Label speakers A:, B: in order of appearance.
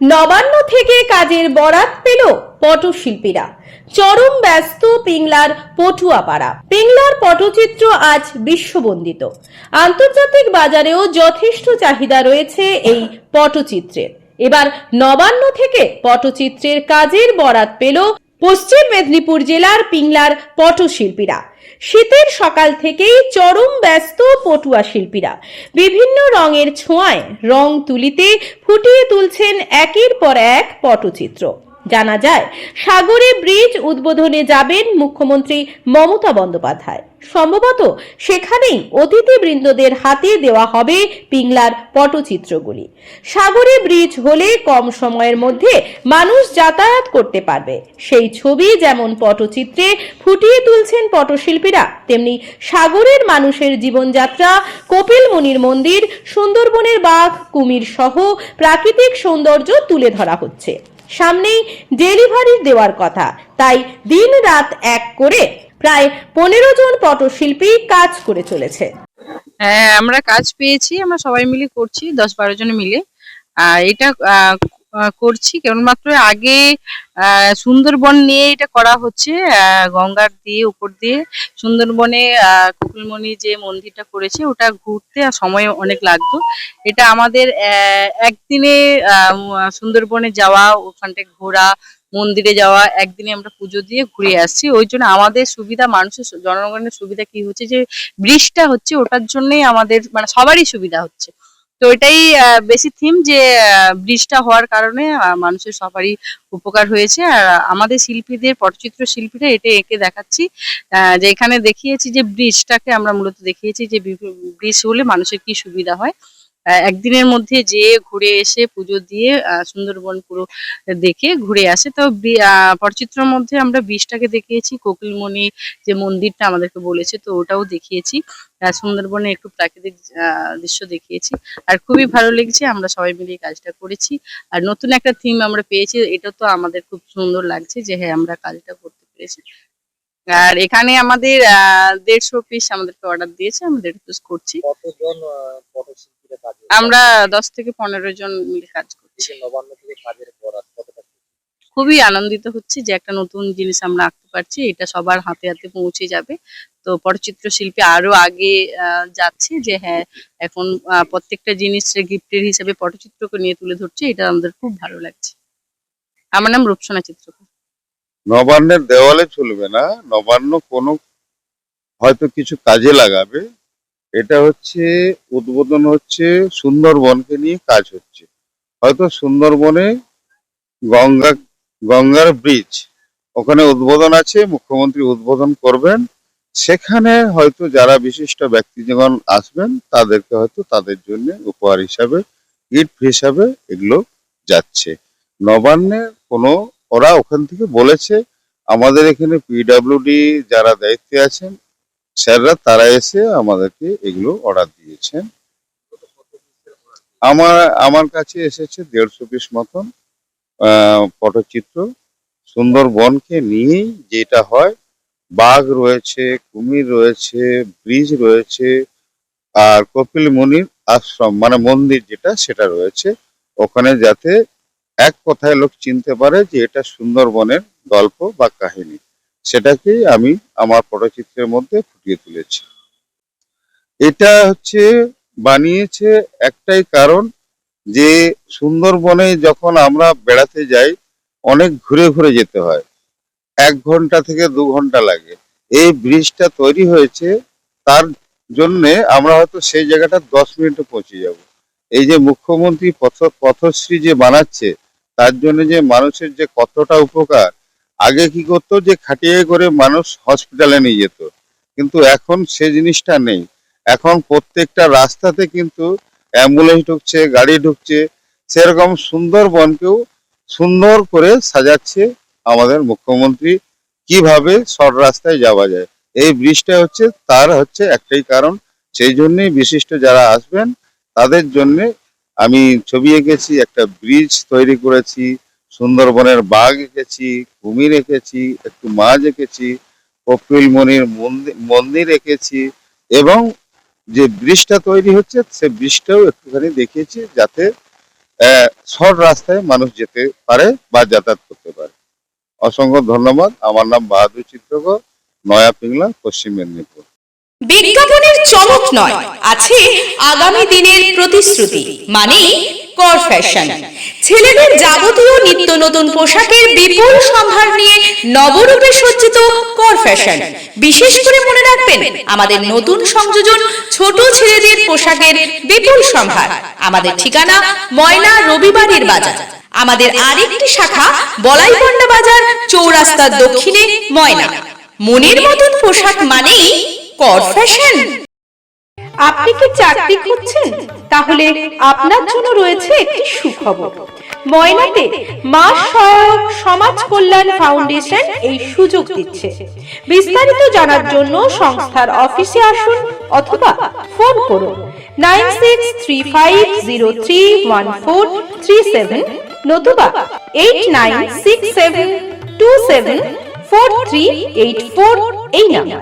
A: নবান্ন থেকে কাজের বরাত পেল পটশিল্পীরা। চরম ব্যস্ত পিংলার পটুয়াপাড়া। পিংলার পটচিত্র আজ বিশ্ববন্দিত। আন্তর্জাতিক বাজারেও যথেষ্ট চাহিদা রয়েছে এই পটচিত্রের এবার নবান্ন থেকে পটচিত্রের কাজের বরাত পেল পশ্চিম মেদিনীপুর জেলার পিংলার পটশিল্পীরা। শীতের সকাল থেকেই চরম ব্যস্ত পটুয়া শিল্পীরা। বিভিন্ন রঙের ছোঁয়ায় রং তুলিতে ফুটিয়ে তুলছেন একের পর এক পটচিত্র। জানা যায়, সাগরে ব্রিজ উদ্বোধনে যাবেন মুখ্যমন্ত্রী মমতা বন্দ্যোপাধ্যায়। সম্ভবত সেখানেই অতিথিবৃন্দদের হাতে দেওয়া হবে পিংলার পটচিত্রগুলি। সাগরে ব্রিজ হলে কম সময়ের মধ্যে মানুষ যাতায়াত করতে পারবে। সেই ছবি যেমন পটচিত্রে ফুটিয়ে তুলছেন পটশিল্পীরা, তেমনি সাগরের মানুষের জীবনযাত্রা, কপিল মুনির মন্দির, সুন্দরবনের বাঘ, কুমির সহ প্রাকৃতিক সৌন্দর্য তুলে ধরা হচ্ছে। সামনেই ডেলিভারি দেওয়ার কথা। তাই দিন রাত এক করে প্রায় পনেরো জন পটশিল্পী কাজ করে চলেছে।
B: হ্যাঁ আমরা কাজ পেয়েছি, আমরা সবাই মিলে করছি, দশ বারো জন মিলে। আর এটা করছি। কেবলমাত্র আগে সুন্দরবন নিয়ে এটা করা হচ্ছে গঙ্গার দিয়ে উপর দিয়ে। সুন্দরবনে আহ, কপিলমণি যে মন্দিরটা করেছে ওটা ঘুরতে সময় অনেক লাগতো। এটা আমাদের একদিনে সুন্দরবনে যাওয়া ওখানটায় ঘোরা মন্দিরে যাওয়া একদিনে আমরা পুজো দিয়ে ঘুরে আসছি। ওই জন্য আমাদের সুবিধা মানুষের জনগণের সুবিধা কি হচ্ছে যে ব্রিজটা হচ্ছে ওটার জন্যই আমাদের মানে সবারই সুবিধা হচ্ছে। তো এটাই বেশি থিম যে ব্রিজটা হওয়ার কারণে মানুষের সবারই উপকার হয়েছে। আর আমাদের শিল্পীদের, পটচিত্র শিল্পীরা এটা এঁকে দেখাচ্ছি। যে এখানে দেখিয়েছি যে ব্রিজটাকে আমরা মূলত দেখিয়েছি যে ব্রিজ হলে মানুষের কি সুবিধা হয়। একদিনের মধ্যে যেয়ে ঘুরে এসে পুজো দিয়ে সুন্দরবন পুরো দেখে ঘুরে আসে। তো পটচিত্রের মধ্যে আমরা ব্রিজটাকে দেখিয়েছি, কোকিলমণি যে মন্দিরটা আমাদেরকে বলেছে, তো ওটাও দেখিয়েছি। সুন্দরবনে একটু প্রাকৃতিক দৃশ্য দেখিয়েছি। আর খুবই ভালো লেগেছে, আমরা সবাই মিলে কাজটা করেছি। আর নতুন একটা থিম আমরা পেয়েছি, এটা তো আমাদের খুব সুন্দর লাগছে যে হ্যাঁ আমরা কাজটা করতে পেরেছি। আর এখানে আমাদের দেড়শো পিস আমাদেরকে অর্ডার দিয়েছে, আমরা দেড়শো পিস করছি।
C: কতজন
B: আমরা দশ থেকে পনেরো জন মিলে কাজ করছি। খুবই আনন্দিত হচ্ছি যে একটা নতুন জিনিস আমরা আঁকতে পারছি এটা সবার হাতে হাতে পৌঁছে যাবে। তো পটচিত্র শিল্পী আরও আগে আহ, যাচ্ছে যে হ্যাঁ এখন আহ, প্রত্যেকটা জিনিস গিফটের হিসেবে পটচিত্রকে নিয়ে তুলে ধরছে এটা আমাদের খুব ভালো লাগছে। আমার নাম রূপসোনা চিত্রকর।
D: নবান্নের দেওয়ালে চলবে না নবান্ন কোনো হয়তো কিছু কাজে লাগাবে এটা হচ্ছে, উদ্বোধন হচ্ছে সুন্দরবনকে নিয়ে কাজ হচ্ছে। হয়তো সুন্দরবনে গঙ্গা, গঙ্গার ব্রিজ ওখানে উদ্বোধন আছে, মুখ্যমন্ত্রী উদ্বোধন করবেন। সেখানে হয়তো যারা বিশিষ্ট ব্যক্তি ব্যক্তিজন আসবেন, তাদেরকে হয়তো তাদের জন্য উপহার হিসাবে গিফট হিসাবে এগুলো যাচ্ছে। নবান্নে কোনো, ওরা ওখান থেকে বলেছে, আমাদের এখানে পিডাব্লিউডি যারা দায়িত্বে আছেন স্যাররা, তারা এসে আমাদেরকে এগুলো অর্ডার দিয়েছেন। আমার আমার কাছে এসেছে দেড়শো পিস মতন পটচিত্র। সুন্দরবনকে নিয়েই যেটা হয়, বাঘ রয়েছে, কুমির রয়েছে, ব্রিজ রয়েছে, আর কপিল মুনির আশ্রম মানে মন্দির যেটা, সেটা রয়েছে। ওখানে যাতে এক কথায় লোক চিনতে পারে যে এটা সুন্দরবনের গল্প বা কাহিনী। সেটাকেই আমি আমার পটচিত্রের মধ্যে ফুটিয়ে তুলেছি। এটা হচ্ছে, বানিয়েছে একটাই কারণ যে সুন্দরবনে যখন আমরা বেড়াতে যাই, অনেক ঘুরে ঘুরে যেতে হয়। এক ঘণ্টা থেকে দু ঘণ্টা লাগে। এই ব্রিজটা তৈরি হয়েছে, তার জন্যে আমরা হয়তো সেই জায়গাটা দশ মিনিটে পৌঁছে যাব। এই যে মুখ্যমন্ত্রী পথ, পথশ্রী যে বানাচ্ছে, তার জন্য যে মানুষের যে কতটা উপকার আগে কি করতো যে খাটিয়ে করে মানুষ হসপিটালে নিয়ে যেত। কিন্তু এখন সে জিনিসটা নেই। এখন প্রত্যেকটা রাস্তাতে কিন্তু অ্যাম্বুলেন্স ঢুকছে, গাড়ি ঢুকছে। সেরকম সুন্দরবনকেও সুন্দর করে সাজাচ্ছে আমাদের মুখ্যমন্ত্রী। কীভাবে শর্ট রাস্তায় যাওয়া যায়? এই ব্রিজটা হচ্ছে, তার হচ্ছে একটাই কারণ। সেই জন্যই বিশিষ্ট যারা আসবেন, তাদের জন্যে আমি ছবি এঁকেছি, একটা ব্রিজ তৈরি করেছি। সুন্দরবনের বাঘ এঁকেছি, কুমির এঁকেছি, একটু মাছ এঁকেছি, কপিল মনির মন্দির এঁকেছি এবং যে ব্রিজটা তৈরি হচ্ছে সে ব্রিজটাও একটুখানি দেখিয়েছি যাতে শর্ট রাস্তায় মানুষ যেতে পারে বা যাতায়াত করতে পারে। অসংখ্য ধন্যবাদ। আমার নাম বাহাদুর চিত্রকর, নয়া পিংলা, পশ্চিম মেদিনীপুর।
A: বিজ্ঞাপনের চমক নয়, আছে আগামী দিনের প্রতিশ্রুতি মানে কর ফ্যাশন ছেলেদের যাবতীয় নিত্য নতুন পোশাকের বিপুল সম্ভার নিয়ে নবরূপে সজ্জিত কর ফ্যাশন বিশেষ করে মনে রাখবেন, আমাদের নতুন সংযোজন ছোট ছেলেদের পোশাকের বিপুল সম্ভার। আমাদের ঠিকানা ময়না রবিবারের বাজার। আমাদের আরেকটি শাখা বলাইপন্ডা বাজার, চৌরাস্তার দক্ষিণে ময়না। মনের মতন পোশাক মানেই কর ফ্যাশন আপনি কি চাকরি খুঁজছেন? তাহলে আপনার জন্য রয়েছে একটি সুখবর। ময়নাতে মা সহায়ক সমাজ কল্যাণ ফাউন্ডেশন এই সুযোগ দিচ্ছে। বিস্তারিত জানার জন্য সংস্থার অফিসে আসুন অথবা ফোন করুন nine six three five zero three one four three seven নতুবা eight nine six seven two seven four three eight four এই নাম্বার।